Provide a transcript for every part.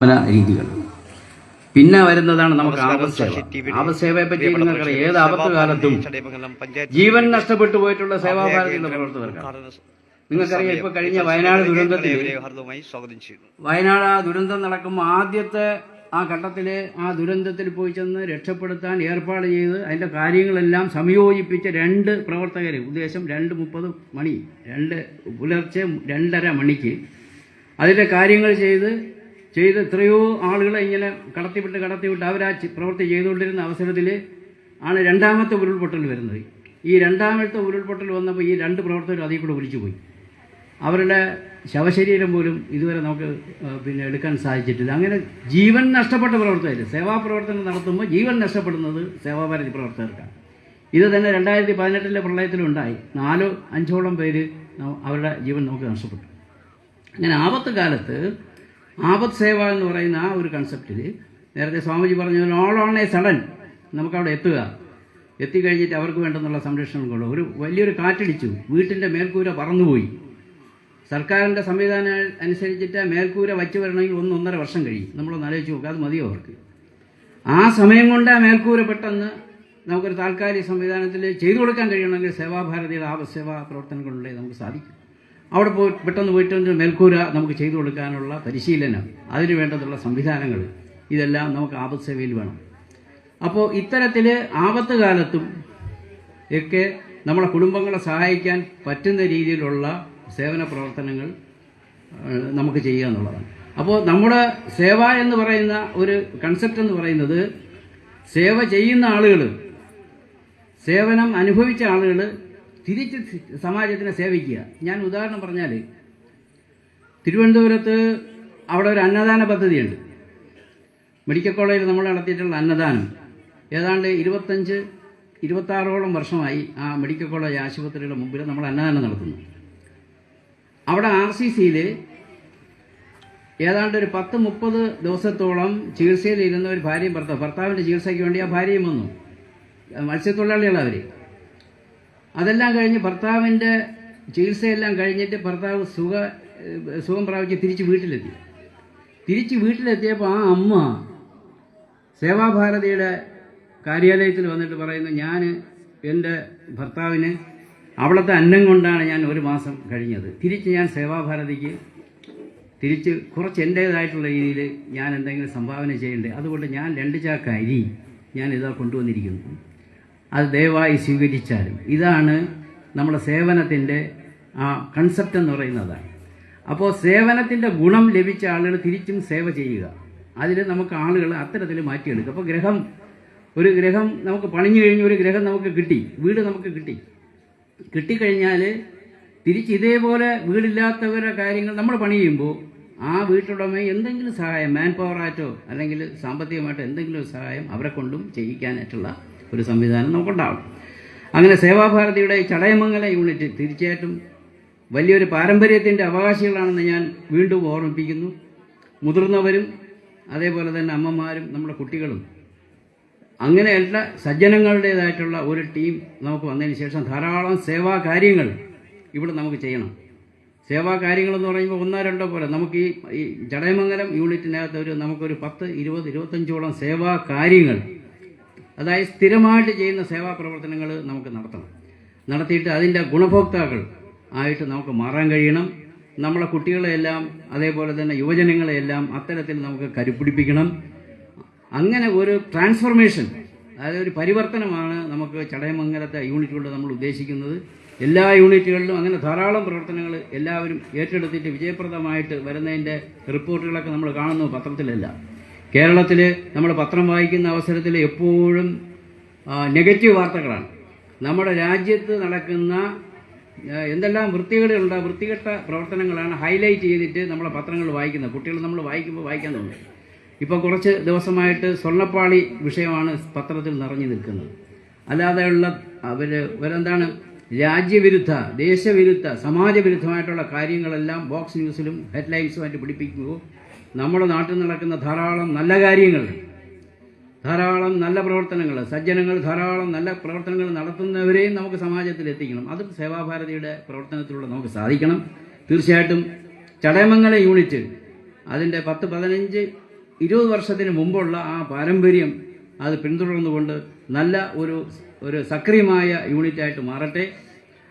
പല രീതികൾ. പിന്നെ വരുന്നതാണ് നമുക്ക് ആപസേവ ആപസേവയെ പറ്റി നിങ്ങൾക്കറിയാം ഏത് ആപത്തുകാലത്തും ആപത്ത് കാലത്തും ജീവൻ നഷ്ടപ്പെട്ടു പോയിട്ടുള്ള സേവാഭാരതിയുടെ പ്രവർത്തകർക്കാണ്. നിങ്ങൾക്കറിയാം ഇപ്പൊ കഴിഞ്ഞ വയനാട് ദുരന്തത്തിൽ വയനാട് ആ ദുരന്തം നടക്കുമ്പോൾ ആദ്യത്തെ ആ ഘട്ടത്തിൽ ആ ദുരന്തത്തിൽ പോയി ചെന്ന് രക്ഷപ്പെടുത്താൻ ഏർപ്പാട് ചെയ്ത് അതിന്റെ കാര്യങ്ങളെല്ലാം സംയോജിപ്പിച്ച രണ്ട് പ്രവർത്തകർ ഉദ്ദേശം രണ്ട് മുപ്പത് മണി രണ്ട് പുലർച്ചെ രണ്ടര മണിക്ക് അതിന്റെ കാര്യങ്ങൾ ചെയ്ത് ചെയ്ത് എത്രയോ ആളുകളെ ഇങ്ങനെ കടത്തിവിട്ട് കടത്തിവിട്ട് അവർ ആ പ്രവൃത്തി ചെയ്തുകൊണ്ടിരുന്ന അവസരത്തിൽ ആണ് രണ്ടാമത്തെ ഉരുൾപൊട്ടൽ വരുന്നത്. ഈ രണ്ടാമത്തെ ഉരുൾപൊട്ടൽ വന്നപ്പോൾ ഈ രണ്ട് പ്രവർത്തകരും അതിൽ കൂടെ ഒലിച്ചുപോയി. അവരുടെ ശവശരീരം പോലും ഇതുവരെ നമുക്ക് പിന്നെ എടുക്കാൻ സാധിച്ചിട്ടില്ല. അങ്ങനെ ജീവൻ നഷ്ടപ്പെട്ട പ്രവർത്തകർ സേവാപ്രവർത്തനം നടത്തുമ്പോൾ ജീവൻ നഷ്ടപ്പെടുന്നത് സേവാഭാരതി പ്രവർത്തകർക്കാണ്. ഇത് തന്നെ രണ്ടായിരത്തി പതിനെട്ടിലെ പ്രളയത്തിലുണ്ടായി നാലോ അഞ്ചോളം പേര് അവരുടെ ജീവൻ നമുക്ക് നഷ്ടപ്പെട്ടു. അങ്ങനെ ആപത്ത് കാലത്ത് ആപത്ത് സേവ എന്ന് പറയുന്ന ആ ഒരു കൺസെപ്റ്റിൽ നേരത്തെ സ്വാമിജി പറഞ്ഞ ഓൾ ഓൺ എ സഡൻ നമുക്കവിടെ എത്തുക. എത്തിക്കഴിഞ്ഞിട്ട് അവർക്ക് വേണ്ടെന്നുള്ള സംരക്ഷണം കൊള്ളു ഒരു വലിയൊരു കാറ്റടിച്ചു. വീട്ടിന്റെ മേൽക്കൂര പറന്നുപോയി. സർക്കാരിന്റെ സംവിധാനം അനുസരിച്ചിട്ട് മേൽക്കൂര വച്ചു വരണമെങ്കിൽ ഒന്ന് ഒന്നര വർഷം കഴിയും. നമ്മളൊന്ന് ആലോചിച്ച് നോക്കുക അത് മതിയോ അവർക്ക്? ആ സമയം കൊണ്ട് ആ മേൽക്കൂര പെട്ടെന്ന് നമുക്കൊരു താൽക്കാലിക സംവിധാനത്തിൽ ചെയ്തു കൊടുക്കാൻ കഴിയണമെങ്കിൽ സേവാഭാരതിയുടെ ആപസേവാ പ്രവർത്തനങ്ങളുണ്ടെങ്കിൽ നമുക്ക് സാധിക്കും. അവിടെ പോയി പെട്ടെന്ന് പോയിട്ട് മേൽക്കൂര നമുക്ക് ചെയ്തു കൊടുക്കാനുള്ള പരിശീലനം അതിന് വേണ്ടതുള്ള സംവിധാനങ്ങൾ ഇതെല്ലാം നമുക്ക് ആപത്ത് സേവയിൽ വേണം. അപ്പോൾ ഇത്തരത്തിൽ ആപത്ത് കാലത്തും ഒക്കെ നമ്മളെ കുടുംബങ്ങളെ സഹായിക്കാൻ പറ്റുന്ന രീതിയിലുള്ള സേവന പ്രവർത്തനങ്ങൾ നമുക്ക് ചെയ്യുക എന്നുള്ളതാണ്. അപ്പോൾ നമ്മുടെ സേവ എന്ന് പറയുന്ന ഒരു കൺസെപ്റ്റ് എന്ന് പറയുന്നത് സേവ ചെയ്യുന്ന ആളുകൾ സേവനം അനുഭവിച്ച ആളുകൾ തിരിച്ച് സമാജത്തിനെ സേവിക്കുക. ഞാൻ ഉദാഹരണം പറഞ്ഞാൽ തിരുവനന്തപുരത്ത് അവിടെ ഒരു അന്നദാന പദ്ധതിയുണ്ട്. മെഡിക്കൽ കോളേജിൽ നമ്മൾ നടത്തിയിട്ടുള്ള അന്നദാനം. ഏതാണ്ട് ഇരുപത്തഞ്ച് ഇരുപത്താറോളം വർഷമായി ആ മെഡിക്കൽ കോളേജ് ആശുപത്രിയുടെ മുമ്പിൽ നമ്മൾ അന്നദാനം നടത്തുന്നു. അവിടെ ആർ സി സിയിൽ ഏതാണ്ട് ഒരു പത്ത് മുപ്പത് ദിവസത്തോളം ചികിത്സയിൽ ഇരുന്ന ഒരു ഭാര്യയും ഭർത്താവ് ഭർത്താവിന്റെ ചികിത്സയ്ക്ക് വേണ്ടി ആ ഭാര്യയും വന്നു. മത്സ്യത്തൊഴിലാളികളാണ് അവർ അതെല്ലാം കഴിഞ്ഞ് ഭർത്താവിന്റെ ചികിത്സയെല്ലാം കഴിഞ്ഞിട്ട് ഭർത്താവ് സുഖ സുഖം പ്രാപിച്ച് തിരിച്ച് വീട്ടിലെത്തി. തിരിച്ച് വീട്ടിലെത്തിയപ്പോൾ ആ അമ്മ സേവാഭാരതിയുടെ കാര്യാലയത്തിൽ വന്നിട്ട് പറയുന്നു ഞാൻ എന്റെ ഭർത്താവിന് അവിടുത്തെ അന്നം കൊണ്ടാണ് ഞാൻ ഒരു മാസം കഴിഞ്ഞത്. തിരിച്ച് ഞാൻ സേവാഭാരതിക്ക് തിരിച്ച് കുറച്ച് എന്റേതായിട്ടുള്ള രീതിയിൽ ഞാൻ എന്തെങ്കിലും സംഭാവന ചെയ്യേണ്ടത് അതുകൊണ്ട് ഞാൻ രണ്ട് ചാക്ക് അരി ഞാൻ ഇതാ കൊണ്ടുവന്നിരിക്കുന്നു. അത് ദയവായി സ്വീകരിച്ചാലും. ഇതാണ് നമ്മുടെ സേവനത്തിന്റെ ആ കൺസെപ്റ്റ് എന്ന് പറയുന്നതാണ്. അപ്പോൾ സേവനത്തിന്റെ ഗുണം ലഭിച്ച ആളുകൾ തിരിച്ചും സേവ ചെയ്യുക. അതിൽ നമുക്ക് ആളുകൾ അത്തരത്തിൽ മാറ്റിയെടുക്കുക. അപ്പോൾ ഗ്രഹം ഒരു ഗ്രഹം നമുക്ക് പണിഞ്ഞു കഴിഞ്ഞ ഒരു ഗ്രഹം നമുക്ക് കിട്ടി. വീട് നമുക്ക് കിട്ടി. കിട്ടിക്കഴിഞ്ഞാൽ തിരിച്ച് ഇതേപോലെ വീടില്ലാത്തവരുടെ കാര്യങ്ങൾ നമ്മൾ പണി ചെയ്യുമ്പോൾ ആ വീട്ടുടമ എന്തെങ്കിലും സഹായം മാൻ പവറായിട്ടോ അല്ലെങ്കിൽ സാമ്പത്തികമായിട്ടോ എന്തെങ്കിലും സഹായം അവരെ കൊണ്ടും ചെയ്യിക്കാനായിട്ടുള്ള ഒരു സംവിധാനം നമുക്കുണ്ടാവും അങ്ങനെ സേവാഭാരതിയുടെ ചടയമംഗല യൂണിറ്റ് തീർച്ചയായിട്ടും വലിയൊരു പാരമ്പര്യത്തിന്റെ അവകാശികളാണെന്ന് ഞാൻ വീണ്ടും ഓർമ്മിപ്പിക്കുന്നു. മുതിർന്നവരും അതേപോലെ തന്നെ അമ്മമാരും നമ്മുടെ കുട്ടികളും. അങ്ങനെയുള്ള സജ്ജനങ്ങളുടേതായിട്ടുള്ള ഒരു ടീം നമുക്ക് വന്നതിന് ശേഷം ധാരാളം സേവാ കാര്യങ്ങൾ ഇവിടെ നമുക്ക് ചെയ്യണം. സേവാ കാര്യങ്ങളെന്ന് പറയുമ്പോൾ ഒന്നോ രണ്ടോ പോലെ. നമുക്ക് ഈ ചടയമംഗലം യൂണിറ്റിനകത്ത് ഒരു നമുക്കൊരു പത്ത് ഇരുപത് ഇരുപത്തഞ്ചോളം സേവാ കാര്യങ്ങൾ അതായത് സ്ഥിരമായിട്ട് ചെയ്യുന്ന സേവാ പ്രവർത്തനങ്ങൾ നമുക്ക് നടത്തണം. നടത്തിയിട്ട് അതിന്റെ ഗുണഭോക്താക്കൾ ആയിട്ട് നമുക്ക് മാറാൻ കഴിയണം. നമ്മളെ കുട്ടികളെയെല്ലാം അതേപോലെ തന്നെ യുവജനങ്ങളെയെല്ലാം അത്തരത്തിൽ നമുക്ക് കരുപ്പിടിപ്പിക്കണം അങ്ങനെ ഒരു ട്രാൻസ്ഫർമേഷൻ അതായത് ഒരു പരിവർത്തനമാണ് നമുക്ക് ചടയമംഗലത്തെ യൂണിറ്റുകൊണ്ട് നമ്മൾ ഉദ്ദേശിക്കുന്നത്. എല്ലാ യൂണിറ്റുകളിലും അങ്ങനെ ധാരാളം പ്രവർത്തനങ്ങൾ എല്ലാവരും ഏറ്റെടുത്തിട്ട് വിജയപ്രദമായിട്ട് വരുന്നതിന്റെ റിപ്പോർട്ടുകളൊക്കെ നമ്മൾ കാണുന്നു പത്രത്തിലല്ല. കേരളത്തിൽ നമ്മൾ പത്രം വായിക്കുന്ന അവസരത്തിൽ എപ്പോഴും നെഗറ്റീവ് വാർത്തകളാണ്. നമ്മുടെ രാജ്യത്ത് നടക്കുന്ന എന്തെല്ലാം വൃത്തികേടുകളുണ്ട് വൃത്തികെട്ട പ്രവർത്തനങ്ങളാണ് ഹൈലൈറ്റ് ചെയ്തിട്ട് നമ്മളെ പത്രങ്ങൾ വായിക്കുന്നത്. കുട്ടികൾ നമ്മൾ വായിക്കുമ്പോൾ വായിക്കാൻ തോന്നും. ഇപ്പോൾ കുറച്ച് ദിവസമായിട്ട് സ്വർണപ്പാളി വിഷയമാണ് പത്രത്തിൽ നിറഞ്ഞു നിൽക്കുന്നത്. അല്ലാതെയുള്ള അവർ ഇവരെന്താണ്? രാജ്യവിരുദ്ധ ദേശവിരുദ്ധ സമാജവിരുദ്ധമായിട്ടുള്ള കാര്യങ്ങളെല്ലാം ബോക്സ് ന്യൂസിലും ഹെഡ്ലൈൻസുമായിട്ട് പിടിപ്പിക്കുമ്പോൾ നമ്മുടെ നാട്ടിൽ നടക്കുന്ന ധാരാളം നല്ല കാര്യങ്ങൾ ധാരാളം നല്ല പ്രവർത്തനങ്ങൾ സജ്ജനങ്ങൾ ധാരാളം നല്ല പ്രവർത്തനങ്ങൾ നടത്തുന്നവരെയും നമുക്ക് സമാജത്തിൽ എത്തിക്കണം. അത് സേവാഭാരതിയുടെ പ്രവർത്തനത്തിലൂടെ നമുക്ക് സാധിക്കണം. തീർച്ചയായിട്ടും ചടയമംഗല യൂണിറ്റ് അതിന്റെ പത്ത് പതിനഞ്ച് ഇരുപത് വർഷത്തിന് മുമ്പുള്ള ആ പാരമ്പര്യം അത് പിന്തുടർന്നുകൊണ്ട് നല്ല ഒരു ഒരു സക്രിയമായ യൂണിറ്റായിട്ട് മാറട്ടെ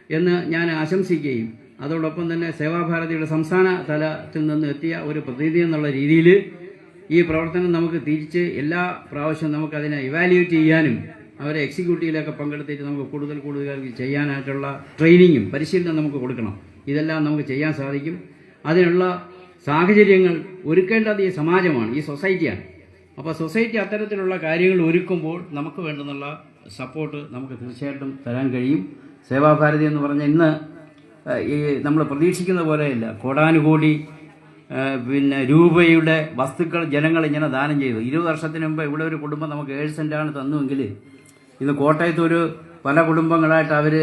എന്ന് ഞാൻ ആശംസിക്കുകയും അതോടൊപ്പം തന്നെ സേവാഭാരതിയുടെ സംസ്ഥാന തലത്തിൽ നിന്ന് എത്തിയ ഒരു പ്രതിനിധി എന്നുള്ള രീതിയിൽ ഈ പ്രവർത്തനം നമുക്ക് തിരിച്ച് എല്ലാ പ്രാവശ്യവും നമുക്കതിനെ ഇവാലുവേറ്റ് ചെയ്യാനും അവരെ എക്സിക്യൂട്ടീവിലൊക്കെ പങ്കെടുത്തിട്ട് നമുക്ക് കൂടുതൽ കൂടുതൽ ചെയ്യാനായിട്ടുള്ള ട്രെയിനിങ്ങും പരിശീലനം നമുക്ക് കൊടുക്കണം. ഇതെല്ലാം നമുക്ക് ചെയ്യാൻ സാധിക്കും. അതിനുള്ള സാഹചര്യങ്ങൾ ഒരുക്കേണ്ടത് ഈ സമാജമാണ് ഈ സൊസൈറ്റിയാണ് അപ്പോൾ സൊസൈറ്റി അത്തരത്തിലുള്ള കാര്യങ്ങൾ ഒരുക്കുമ്പോൾ നമുക്ക് വേണ്ടുന്നുള്ള സപ്പോർട്ട് നമുക്ക് തീർച്ചയായിട്ടും തരാൻ കഴിയും. സേവാഭാരതി എന്ന് പറഞ്ഞ ഇന്ന് ഈ നമ്മൾ പ്രതീക്ഷിക്കുന്ന പോലെയല്ല. കോടാനുകോടി പിന്നെ രൂപയുടെ വസ്തുക്കൾ ജനങ്ങൾ ഇങ്ങനെ ദാനം ചെയ്തു. ഇരുപത് വർഷത്തിന് മുമ്പ് ഇവിടെ ഒരു കുടുംബം നമുക്ക് ഏഴ് സെന്റാണ് തന്നുവെങ്കിൽ ഇന്ന് കോട്ടയത്ത് ഒരു പല കുടുംബങ്ങളായിട്ട് അവർ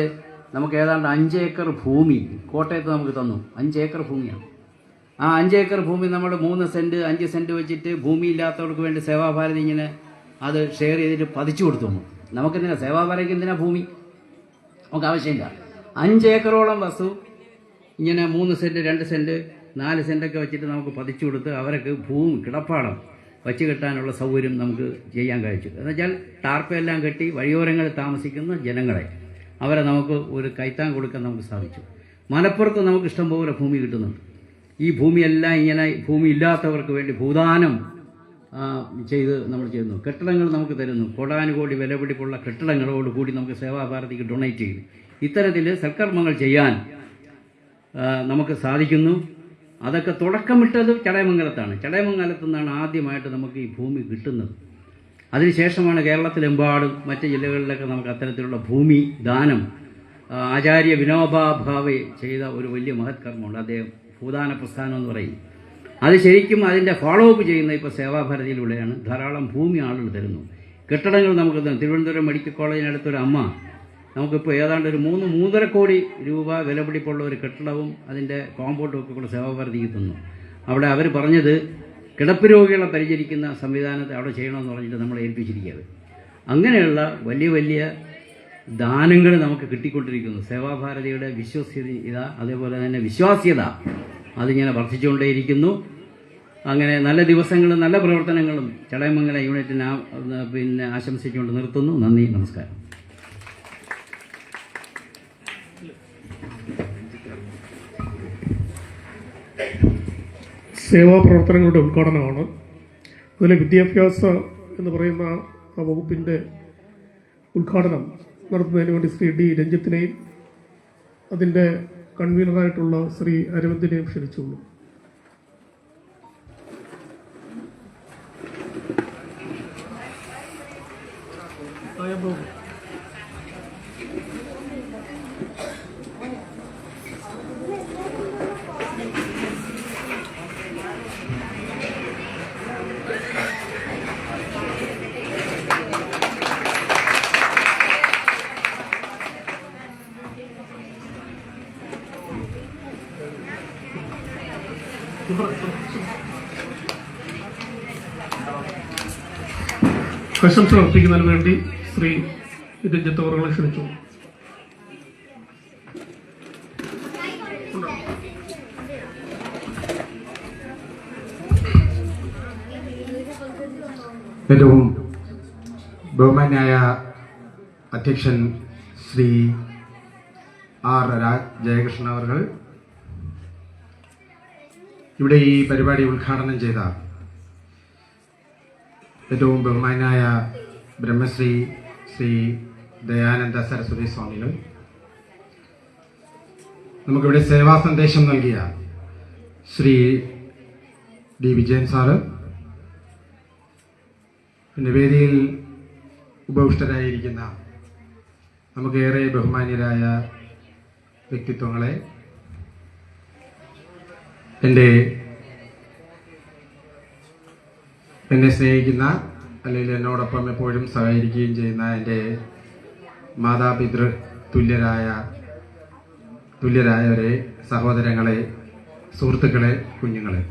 നമുക്ക് ഏതാണ്ട് അഞ്ച് ഏക്കർ ഭൂമി കോട്ടയത്ത് നമുക്ക് തന്നു. അഞ്ച് ഏക്കർ ഭൂമിയാണ്. ആ അഞ്ച് ഏക്കർ ഭൂമി നമ്മൾ മൂന്ന് സെന്റ് അഞ്ച് സെന്റ് വെച്ചിട്ട് ഭൂമി ഇല്ലാത്തവർക്ക് വേണ്ടി സേവാഭാരതി ഇങ്ങനെ അത് ഷെയർ ചെയ്തിട്ട് പതിച്ചു കൊടുത്തു. നമുക്ക് എന്തിനാ സേവാഭാരതിക്ക് എന്തിനാ ഭൂമി? നമുക്ക് ആവശ്യമില്ല. അഞ്ച് ഏക്കറോളം വസ്തു ഇങ്ങനെ മൂന്ന് സെന്റ് രണ്ട് സെന്റ് നാല് സെന്റൊക്കെ വെച്ചിട്ട് നമുക്ക് പതിച്ചു കൊടുത്ത് അവർക്ക് ഭൂമി കിടപ്പാടം വച്ച് കെട്ടാനുള്ള സൗകര്യം നമുക്ക് ചെയ്യാൻ കഴിച്ചു. എന്നുവെച്ചാൽ ടാർപ്പെല്ലാം കെട്ടി വഴിയോരങ്ങളിൽ താമസിക്കുന്ന ജനങ്ങളെ അവരെ നമുക്ക് ഒരു കൈത്താൻ കൊടുക്കാൻ നമുക്ക് സാധിച്ചു. മലപ്പുറത്ത് നമുക്ക് ഇഷ്ടംപോലെ ഭൂമി കിട്ടുന്നുണ്ട്. ഈ ഭൂമിയെല്ലാം ഇങ്ങനെ ഭൂമി ഇല്ലാത്തവർക്ക് വേണ്ടി ഭൂദാനം ചെയ്ത് നമ്മൾ ചെയ്യുന്നു. കെട്ടിടങ്ങൾ നമുക്ക് തരുന്നു. കോടാനുകോടി വിലപിടിപ്പുള്ള കെട്ടിടങ്ങളോട് കൂടി നമുക്ക് സേവാഭാരതിക്ക് ഡൊണേറ്റ് ചെയ്യുന്നു ഇത്തരത്തിൽ സൽക്കർമ്മങ്ങൾ ചെയ്യാൻ നമുക്ക് സാധിക്കുന്നു. അതൊക്കെ തുടക്കമിട്ടത് ചടയമംഗലത്താണ്. ചടയമംഗലത്തു നിന്നാണ് ആദ്യമായിട്ട് നമുക്ക് ഈ ഭൂമി കിട്ടുന്നത്. അതിനുശേഷമാണ് കേരളത്തിലെമ്പാടും മറ്റ് ജില്ലകളിലൊക്കെ നമുക്ക് അത്തരത്തിലുള്ള ഭൂമി ദാനം ആചാര്യ വിനോബാ ഭാവെ ചെയ്ത ഒരു വലിയ മഹത്കർമ്മമുണ്ട്. അദ്ദേഹം ഭൂദാന പ്രസ്ഥാനം എന്ന് പറയും. അത് ശരിക്കും അതിന്റെ ഫോളോ അപ്പ് ചെയ്യുന്ന ഇപ്പോൾ സേവാഭാരതിയിലൂടെയാണ് ധാരാളം ഭൂമി ആളുകൾ തരുന്നു. കെട്ടിടങ്ങൾ നമുക്ക് തിരുവനന്തപുരം മെഡിക്കൽ കോളേജിനടുത്തൊരു അമ്മ നമുക്കിപ്പോൾ ഏതാണ്ട് ഒരു മൂന്ന് മൂന്നര കോടി രൂപ വിലപിടിപ്പുള്ള ഒരു കെട്ടിടവും അതിന്റെ കോമ്പൗണ്ടും ഒക്കെ കൂടെ സേവാപരിധിക്ക് തന്നു അവിടെ അവർ പറഞ്ഞത് കിടപ്പ് രോഗികളെ പരിചരിക്കുന്ന സംവിധാനത്തെ അവിടെ ചെയ്യണമെന്ന് പറഞ്ഞിട്ട് നമ്മളെ ഏൽപ്പിച്ചിരിക്കുകയാണ്. അങ്ങനെയുള്ള വലിയ വലിയ ദാനങ്ങൾ നമുക്ക് കിട്ടിക്കൊണ്ടിരിക്കുന്നു. സേവാഭാരതിയുടെ വിശ്വസ്യത അതേപോലെ തന്നെ വിശ്വാസ്യത അതിങ്ങനെ വർദ്ധിച്ചുകൊണ്ടേയിരിക്കുന്നു. അങ്ങനെ നല്ല ദിവസങ്ങളും നല്ല പ്രവർത്തനങ്ങളും ചടയമംഗല യൂണിറ്റിന് പിന്നെ ആശംസിച്ചുകൊണ്ട് നിർത്തുന്നു. നന്ദി നമസ്കാരം. സേവാ പ്രവർത്തനങ്ങളുടെ ഉദ്ഘാടനമാണ്. അതിലെ വിദ്യാഭ്യാസ എന്ന് പറയുന്ന ആ വകുപ്പിന്റെ ഉദ്ഘാടനം നടത്തുന്നതിന് വേണ്ടി ശ്രീ ഡി രഞ്ജിത്തിനെയും അതിന്റെ കൺവീനറായിട്ടുള്ള ശ്രീ അരവിന്ദിനെയും ക്ഷണിച്ചുള്ളൂ. പ്രശംസ അർപ്പിക്കുന്നതിന് വേണ്ടി ശ്രീ രഞ്ജിത്ത് അവറുകളെ ക്ഷണിച്ചു. ഏറ്റവും ബഹുമാന്യായ അധ്യക്ഷൻ ശ്രീ ആർ ജയകൃഷ്ണൻ അവർ ഇവിടെ ഈ പരിപാടി ഉദ്ഘാടനം ചെയ്ത ഏറ്റവും ബഹുമാനായ ബ്രഹ്മശ്രീ ശ്രീ ദയാനന്ദ സരസ്വതി സ്വാമികൾ നമുക്കിവിടെ സേവാ സന്ദേശം നൽകിയ ശ്രീ ഡി വിജയൻ സാറ് പിന്നെ വേദിയിൽ ഉപവിഷ്ടരായിരിക്കുന്ന നമുക്കേറെ ബഹുമാന്യരായ വ്യക്തിത്വങ്ങളെ എന്റെ എന്നെ സ്നേഹിക്കുന്ന അല്ലെങ്കിൽ എന്നോടൊപ്പം എപ്പോഴും സഹകരിക്കുകയും ചെയ്യുന്ന എന്റെ മാതാപിതൃ തുല്യരായ തുല്യരായവരെ സഹോദരങ്ങളെ സുഹൃത്തുക്കളെ കുഞ്ഞുങ്ങളെ.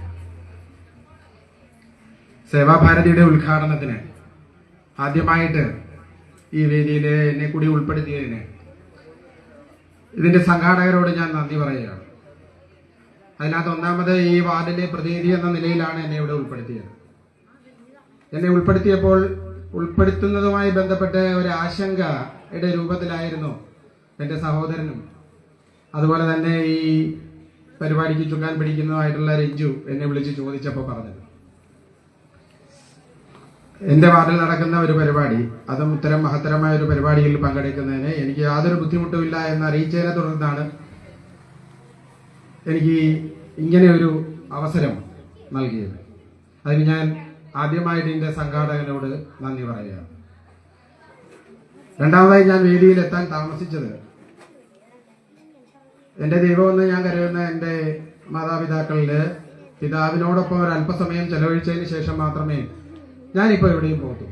സേവാഭാരതിയുടെ ഉദ്ഘാടനത്തിന് ആദ്യമായിട്ട് ഈ വേദിയിൽ എന്നെ കൂടി ഉൾപ്പെടുത്തിയതിന് ഇതിന്റെ സംഘാടകരോട് ഞാൻ നന്ദി പറയുകയാണ്. അതിനകത്ത് ഒന്നാമത് ഈ വാർഡിലെ പ്രതിനിധി എന്ന നിലയിലാണ് എന്നെ ഇവിടെ ഉൾപ്പെടുത്തിയത്. എന്നെ ഉൾപ്പെടുത്തിയപ്പോൾ ഉൾപ്പെടുത്തുന്നതുമായി ബന്ധപ്പെട്ട് ഒരു ആശങ്കയുടെ രൂപത്തിലായിരുന്നു എന്റെ സഹോദരനും. അതുപോലെ തന്നെ ഈ പരിപാടിക്ക് ചുക്കാൻ പിടിക്കുന്നതായിട്ടുള്ള രഞ്ജു എന്നെ വിളിച്ച് ചോദിച്ചപ്പോൾ പറഞ്ഞത്. എന്റെ വാർഡിൽ നടക്കുന്ന ഒരു പരിപാടി അതും ഇത്തരം മഹത്തരമായ ഒരു പരിപാടിയിൽ പങ്കെടുക്കുന്നതിന് എനിക്ക് യാതൊരു ബുദ്ധിമുട്ടുമില്ല എന്ന് അറിയിച്ചതിനെ തുടർന്നാണ് എനിക്ക് ഇങ്ങനെ ഒരു അവസരം നൽകിയത്. അതിന് ഞാൻ ആദ്യമായിട്ട് ഇതിന്റെ സംഘാടകനോട് നന്ദി പറയുകയാണ് രണ്ടാമതായി ഞാൻ വേദിയിലെത്താൻ താമസിച്ചത് എന്റെ ദൈവമെന്ന് ഞാൻ കരുതുന്ന എന്റെ മാതാപിതാക്കളിൽ പിതാവിനോടൊപ്പം ഒരു അല്പസമയം ചെലവഴിച്ചതിന് ശേഷം മാത്രമേ ഞാനിപ്പോ എവിടെയും പോകത്തു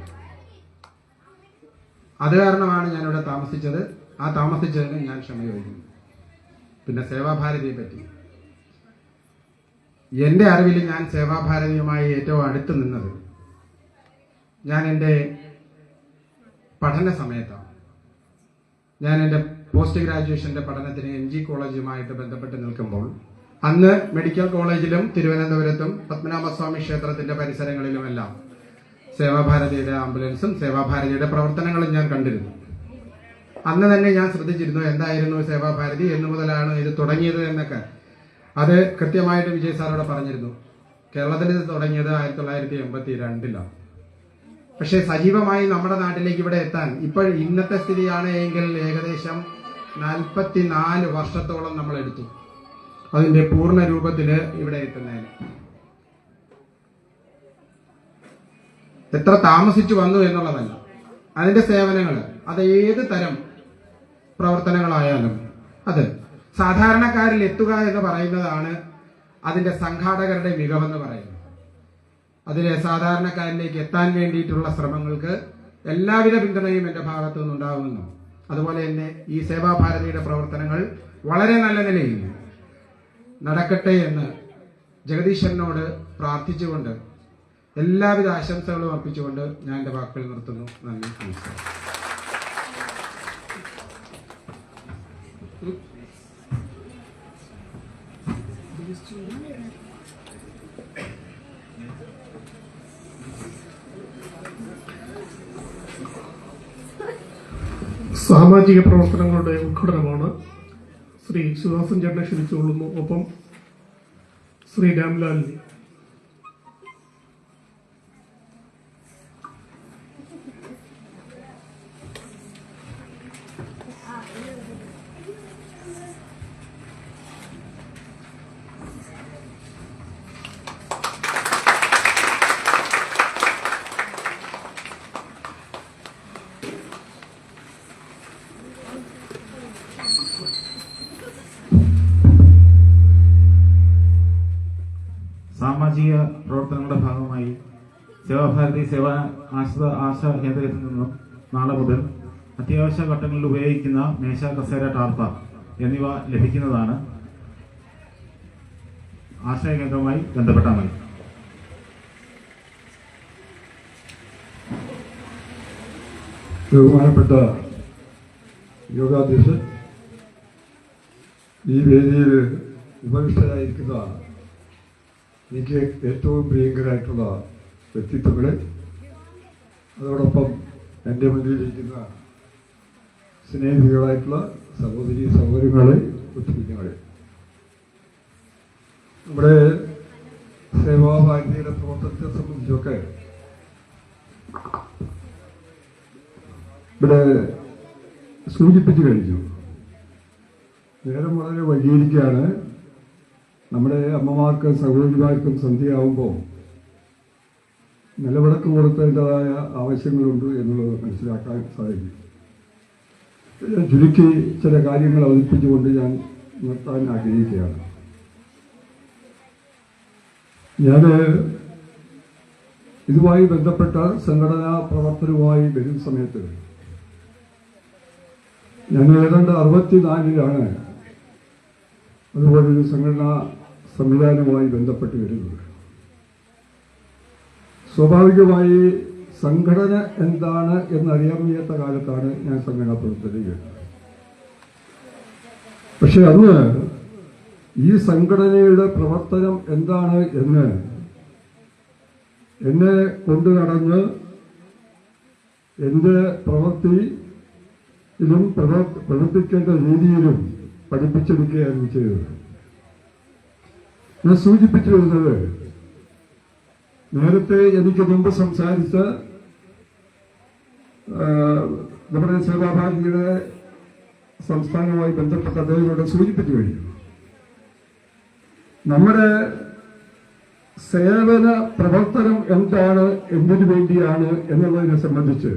അത് കാരണമാണ് ഞാനിവിടെ താമസിച്ചത്. ആ താമസിച്ചതിന് ഞാൻ ക്ഷമ ചോദിക്കുന്നു. പിന്നെ സേവാഭാരതിയെ പറ്റി എന്റെ അറിവിൽ ഞാൻ സേവാഭാരതിയുമായി ഏറ്റവും അടുത്ത് നിന്നത് ഞാൻ എന്റെ പഠന സമയത്താണ്. ഞാൻ എന്റെ പോസ്റ്റ് ഗ്രാജുവേഷന്റെ പഠനത്തിന് എം ജി കോളേജുമായിട്ട് ബന്ധപ്പെട്ട് നിൽക്കുമ്പോൾ അന്ന് മെഡിക്കൽ കോളേജിലും തിരുവനന്തപുരത്തും പത്മനാഭസ്വാമി ക്ഷേത്രത്തിന്റെ പരിസരങ്ങളിലുമെല്ലാം സേവാഭാരതിയുടെ ആംബുലൻസും സേവാഭാരതിയുടെ പ്രവർത്തനങ്ങളും ഞാൻ കണ്ടിരുന്നു. അന്ന് തന്നെ ഞാൻ ശ്രദ്ധിച്ചിരുന്നു എന്തായിരുന്നു സേവാഭാരതി എന്നു മുതലാണ് ഇത് തുടങ്ങിയത് എന്നൊക്കെ. അത് കൃത്യമായിട്ട് വിജയ് സാറോട് പറഞ്ഞിരുന്നു. കേരളത്തിൽ തുടങ്ങിയത് ആയിരത്തി തൊള്ളായിരത്തി എൺപത്തി രണ്ടിലാണ് പക്ഷേ സജീവമായി നമ്മുടെ നാട്ടിലേക്ക് ഇവിടെ എത്താൻ ഇപ്പോൾ ഇന്നത്തെ സ്ഥിതിയാണ് എങ്കിൽ ഏകദേശം നാൽപ്പത്തിനാല് വർഷത്തോളം നമ്മൾ എടുത്തു. അതിന്റെ പൂർണ രൂപത്തിൽ ഇവിടെ എത്തുന്നതിന്. എത്ര താമസിച്ചു വന്നു എന്നുള്ളതല്ല. അതിന്റെ സേവനങ്ങൾ അത് ഏത് തരം പ്രവർത്തനങ്ങളായാലും അത്. സാധാരണക്കാരിൽ എത്തുക എന്ന് പറയുന്നതാണ് അതിന്റെ സംഘാടകരുടെ മികവെന്ന് പറയുന്നത്. അതിലെ സാധാരണക്കാരിലേക്ക് എത്താൻ വേണ്ടിയിട്ടുള്ള ശ്രമങ്ങൾക്ക് എല്ലാവിധ പിന്തുണയും എന്റെ ഭാഗത്തു നിന്നുണ്ടാകുന്നു. അതുപോലെ തന്നെ ഈ സേവാഭാരതിയുടെ പ്രവർത്തനങ്ങൾ വളരെ നല്ല നിലയിൽ നടക്കട്ടെ എന്ന് ജഗദീശ്വരനോട് പ്രാർത്ഥിച്ചുകൊണ്ട് എല്ലാവിധ ആശംസകളും അർപ്പിച്ചുകൊണ്ട് ഞാൻ എന്റെ വാക്കുകൾ നിർത്തുന്നു. നന്ദി നമസ്കാരം. സാമാജിക പ്രവർത്തനങ്ങളുടെ ഉദ്ഘാടനമാണ് ശ്രീ ശിവദാസൻ ചേട്ടനെ ക്ഷണിച്ചുകൊള്ളുന്നു. ഒപ്പം ശ്രീ രാംലാലിനെ സാമാജിക പ്രവർത്തനങ്ങളുടെ ഭാഗമായി സേവാഭാരതി സേവാ ആശ്രിത ആശാ കേന്ദ്രത്തിൽ നിന്നും നാളെ മുതൽ അത്യാവശ്യ ഘട്ടങ്ങളിൽ ഉപയോഗിക്കുന്ന മേശ കസേര ടാർപ്പ എന്നിവ ലഭിക്കുന്നതാണ്. ആശയ കേന്ദ്രവുമായി ബന്ധപ്പെട്ടാൽ മതി. ബഹുമാനപ്പെട്ട യോഗാധ്യക്ഷൻ ഈ വേദിയിൽ ഉപവിഷ്ടരായിരിക്കുന്ന എനിക്ക് ഏറ്റവും പ്രിയങ്കരായിട്ടുള്ള വ്യക്തിത്വങ്ങളെ അതോടൊപ്പം എന്റെ മുന്നിലിരിക്കുന്ന സ്നേഹികളായിട്ടുള്ള സഹോദരി സഹോദരങ്ങളെ കുഞ്ഞുങ്ങളെ നമ്മുടെ സേവാഭാരതിയുടെ പ്രവർത്തനത്തെ സംബന്ധിച്ചൊക്കെ ഇവിടെ സൂചിപ്പിച്ചു കഴിഞ്ഞു. നേരം വളരെ വൈകിയിരിക്കുകയാണ്. നമ്മുടെ അമ്മമാർക്ക് സഹോദരിമാർക്കും സന്ധ്യയാവുമ്പോൾ നിലവിളക്ക് കൊടുത്തേണ്ടതായ ആവശ്യങ്ങളുണ്ട് എന്നുള്ളത് മനസ്സിലാക്കാൻ സാധിക്കും. ചുരുക്കി ചില കാര്യങ്ങൾ അവതരിപ്പിച്ചുകൊണ്ട് ഞാൻ നിർത്താൻ ആഗ്രഹിക്കുകയാണ്. ഞാൻ ഇതുമായി ബന്ധപ്പെട്ട സംഘടനാ പ്രവർത്തനവുമായി വരുന്ന സമയത്ത് ഞാൻ ഏതാണ്ട് അറുപത്തിനാലിലാണ് അതുപോലൊരു സംഘടനാ സംവിധാനവുമായി ബന്ധപ്പെട്ട് വരുന്നത് സ്വാഭാവികമായി സംഘടന എന്താണ് എന്നറിയാൻ വയ്യാത്ത കാലത്താണ് ഞാൻ സംഘടനാ പ്രവർത്തനം പക്ഷെ അന്ന് ഈ സംഘടനയുടെ പ്രവർത്തനം എന്താണ് എന്ന് എന്നെ കൊണ്ടു നടന്ന് എന്റെ പ്രവൃത്തിയിലും പ്രവർ- പ്രവർത്തിക്കേണ്ട രീതിയിലും പഠിപ്പിച്ചെടുക്കുകയായിരുന്നു ചെയ്തത്. ഞാൻ സൂചിപ്പിച്ചു വരുന്നത് നേരത്തെ എനിക്ക് മുമ്പ് സംസാരിച്ച നമ്മുടെ സേവാഭാരതിയുടെ സംസ്ഥാനവുമായി ബന്ധപ്പെട്ട അദ്ദേഹം ഇവിടെ സൂചിപ്പിച്ചു കഴിഞ്ഞു. നമ്മുടെ സേവന പ്രവർത്തനം എന്താണ് എന്തിനു വേണ്ടിയാണ് എന്നുള്ളതിനെ സംബന്ധിച്ച്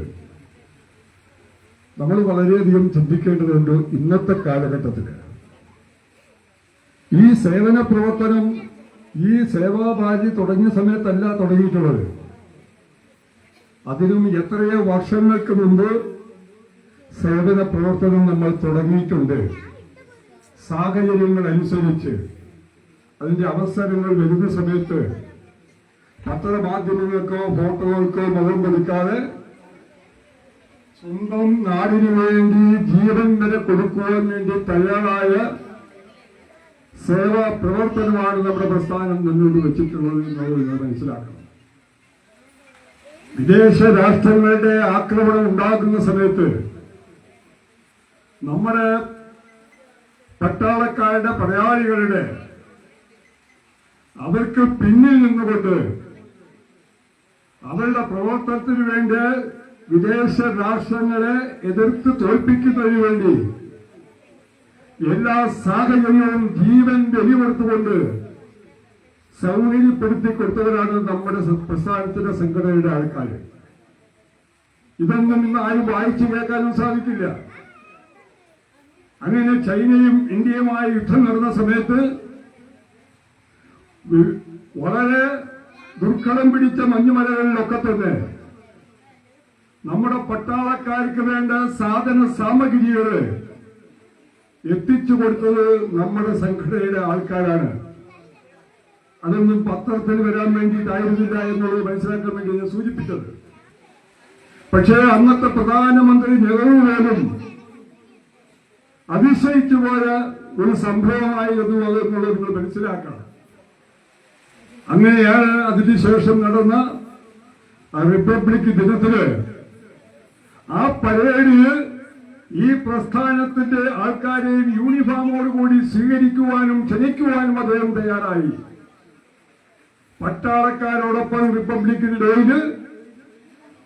നമ്മൾ വളരെയധികം ചിന്തിക്കേണ്ടതുണ്ട് ഇന്നത്തെ കാലഘട്ടത്തിൽ ഈ സേവന പ്രവർത്തനം ഈ സേവാഭാരതി തുടങ്ങിയ സമയത്തല്ല തുടങ്ങിയിട്ടുള്ളത്. അതിനും എത്രയോ വർഷങ്ങൾക്ക് മുമ്പ് സേവന പ്രവർത്തനം നമ്മൾ തുടങ്ങിയിട്ടുണ്ട്. സാഹചര്യങ്ങൾ അനുസരിച്ച് അതിന്റെ അവസരങ്ങൾ വരുന്ന സമയത്ത് പത്രമാധ്യമങ്ങൾക്കോ ഫോട്ടോകൾക്കോ മുഖം കൊടുക്കാതെ സ്വന്തം നാടിനു വേണ്ടി ജീവൻ വരെ കൊടുക്കുവാൻ വേണ്ടി തയ്യാറായ സേവാ പ്രവർത്തനമാണ് നമ്മുടെ പ്രസ്ഥാനം മുന്നോട്ട് വെച്ചിട്ടുള്ളത് എന്നുള്ളത് മനസ്സിലാക്കണം. വിദേശ രാഷ്ട്രങ്ങളുടെ ആക്രമണം ഉണ്ടാകുന്ന സമയത്ത് നമ്മുടെ പട്ടാളക്കാരുടെ പടയാളികളുടെ അവർക്ക് പിന്നിൽ നിന്നുകൊണ്ട് അവരുടെ പ്രവർത്തനത്തിന് വേണ്ടി വിദേശ രാഷ്ട്രങ്ങളെ എതിർത്ത് തോൽപ്പിക്കുന്നതിന് വേണ്ടി എല്ലാ സാഹചര്യവും ജീവൻ വെളിവെടുത്തുകൊണ്ട് സൗകര്യപ്പെടുത്തി കൊടുത്തവരാണ് നമ്മുടെ പ്രസ്ഥാനത്തിന്റെ സംഘടനയുടെ ആൾക്കാർ ഇതൊന്നും ഇന്ന് ആരും വായിച്ചു കേൾക്കാനും സാധിക്കില്ല. അങ്ങനെ ചൈനയും ഇന്ത്യയുമായി യുദ്ധം നടന്ന സമയത്ത് വളരെ ദുർഘടം പിടിച്ച മഞ്ഞുമലകളിലൊക്കെ തന്നെ നമ്മുടെ പട്ടാളക്കാർക്ക് വേണ്ട സാധന സാമഗ്രികൾ എത്തിച്ചു കൊടുത്തത് നമ്മുടെ സംഘടനയുടെ ആൾക്കാരാണ്. അതൊന്നും പത്രത്തിൽ വരാൻ വേണ്ടിയിട്ടായിരുന്നില്ല എന്നുള്ളത് മനസ്സിലാക്കാൻ വേണ്ടി ഞാൻ സൂചിപ്പിച്ചത്. പക്ഷേ അന്നത്തെ പ്രധാനമന്ത്രി നെഹ്റു പോലും അതിശയിച്ചു പോയ ഒരു സംഭവമായിരുന്നു അത് എന്നുള്ളത് നിങ്ങൾ മനസ്സിലാക്കണം. അങ്ങനെയാണ് അതിനുശേഷം നടന്ന റിപ്പബ്ലിക് ദിനത്തിൽ ആ പരേഡിൽ ഈ പ്രസ്ഥാനത്തിന്റെ ആൾക്കാരെയും യൂണിഫോമോടുകൂടി സ്വീകരിക്കുവാനും ക്ഷണിക്കുവാനും അദ്ദേഹം തയ്യാറായി. പട്ടാളക്കാരോടൊപ്പം റിപ്പബ്ലിക് ഡേയിൽ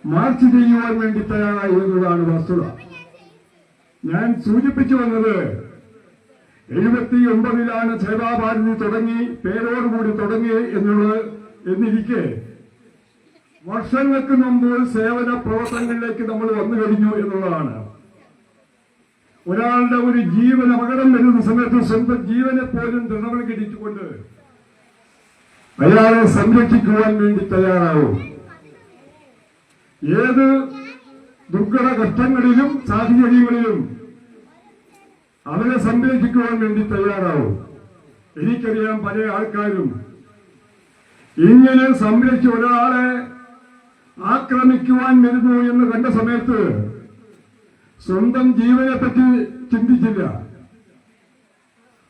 മാർച്ച് ചെയ്യുവാൻ വേണ്ടി തയ്യാറായി എന്നതാണ് വസ്തുത. ഞാൻ സൂചിപ്പിച്ചു വന്നത് എഴുപത്തി ഒമ്പതിലാണ് സേവാഭാരതി തുടങ്ങി പേരോടുകൂടി തുടങ്ങി എന്നുള്ളത് എന്നിരിക്കെ വർഷങ്ങൾക്ക് മുമ്പ് സേവന പ്രവർത്തനങ്ങളിലേക്ക് നമ്മൾ വന്നു കഴിഞ്ഞു എന്നുള്ളതാണ്. ഒരാളുടെ ഒരു ജീവൻ അപകടം വരുന്ന സമയത്ത് സ്വന്തം ജീവനെ പോലും ദൃഢവൽക്കരിച്ചുകൊണ്ട് അയാളെ സംരക്ഷിക്കുവാൻ വേണ്ടി തയ്യാറാവും. ഏത് ദുർഘട ഘട്ടങ്ങളിലും സാഹചര്യങ്ങളിലും അവരെ സംരക്ഷിക്കുവാൻ വേണ്ടി തയ്യാറാവും. എനിക്കറിയാം പല ആൾക്കാരും ഇങ്ങനെ സംരക്ഷിച്ച ഒരാളെ ആക്രമിക്കുവാൻ വരുന്നു എന്ന് കണ്ട സമയത്ത് സ്വന്തം ജീവനെ പറ്റി ചിന്തിച്ചില്ല.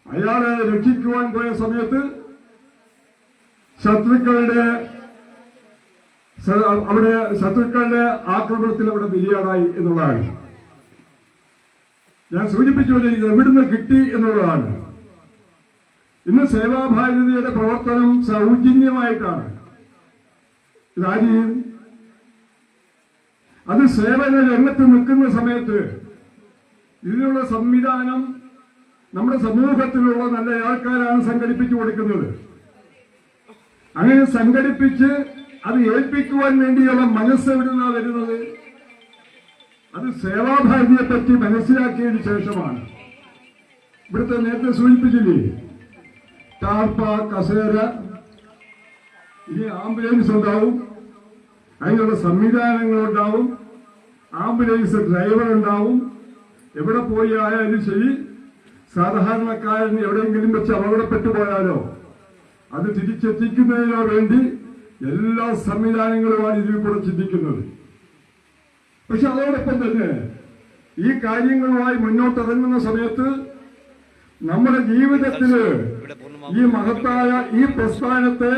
അയാളെ രക്ഷിക്കുവാൻ പോയ സമയത്ത് ശത്രുക്കളുടെ അവിടെ ശത്രുക്കളുടെ ആക്രമണത്തിൽ അവിടെ ബലിയാടായി എന്നുള്ളതാണ്. ഞാൻ സൂചിപ്പിച്ചു ഇത് എവിടുന്ന് കിട്ടി എന്നുള്ളതാണ്. ഇന്ന് സേവാഭാരതിയുടെ പ്രവർത്തനം സൗജന്യമായിട്ടാണ്. ഇതാരും അത് സേവന രംഗത്ത് നിൽക്കുന്ന സമയത്ത് ഇതിനുള്ള സംവിധാനം നമ്മുടെ സമൂഹത്തിലുള്ള നല്ല ആൾക്കാരാണ് സംഘടിപ്പിച്ചു കൊടുക്കുന്നത്. അങ്ങനെ സംഘടിപ്പിച്ച് അത് ഏൽപ്പിക്കുവാൻ വേണ്ടിയുള്ള മനസ്സ് എവിടുന്നാ വരുന്നത്? അത് സേവാഭാരതിയെ പറ്റി മനസ്സിലാക്കിയതിന് ശേഷമാണ്. ഇവിടുത്തെ നേരത്തെ സൂചിപ്പിച്ചില്ലേ? ടാർപ്പ കസേര ഇനി ആംബുലൻസ് ഉണ്ടാവും. അതിനുള്ള സംവിധാനങ്ങളുണ്ടാവും. ആംബുലൻസ് ഡ്രൈവർ ഉണ്ടാവും എവിടെ പോയി ആയാലും ശരി. സാധാരണക്കാരൻ എവിടെയെങ്കിലും വെച്ച് അപകടപ്പെട്ടു പോയാലോ അത് തിരിച്ചെത്തിക്കുന്നതിനോ വേണ്ടി എല്ലാ സംവിധാനങ്ങളുമാണ് ഇതിൽ കൂടെ ചിന്തിക്കുന്നത്. പക്ഷെ അതോടൊപ്പം തന്നെ ഈ കാര്യങ്ങളുമായി മുന്നോട്ടിറങ്ങുന്ന സമയത്ത് നമ്മുടെ ജീവിതത്തിൽ ഈ മഹത്തായ ഈ പ്രസ്ഥാനത്തെ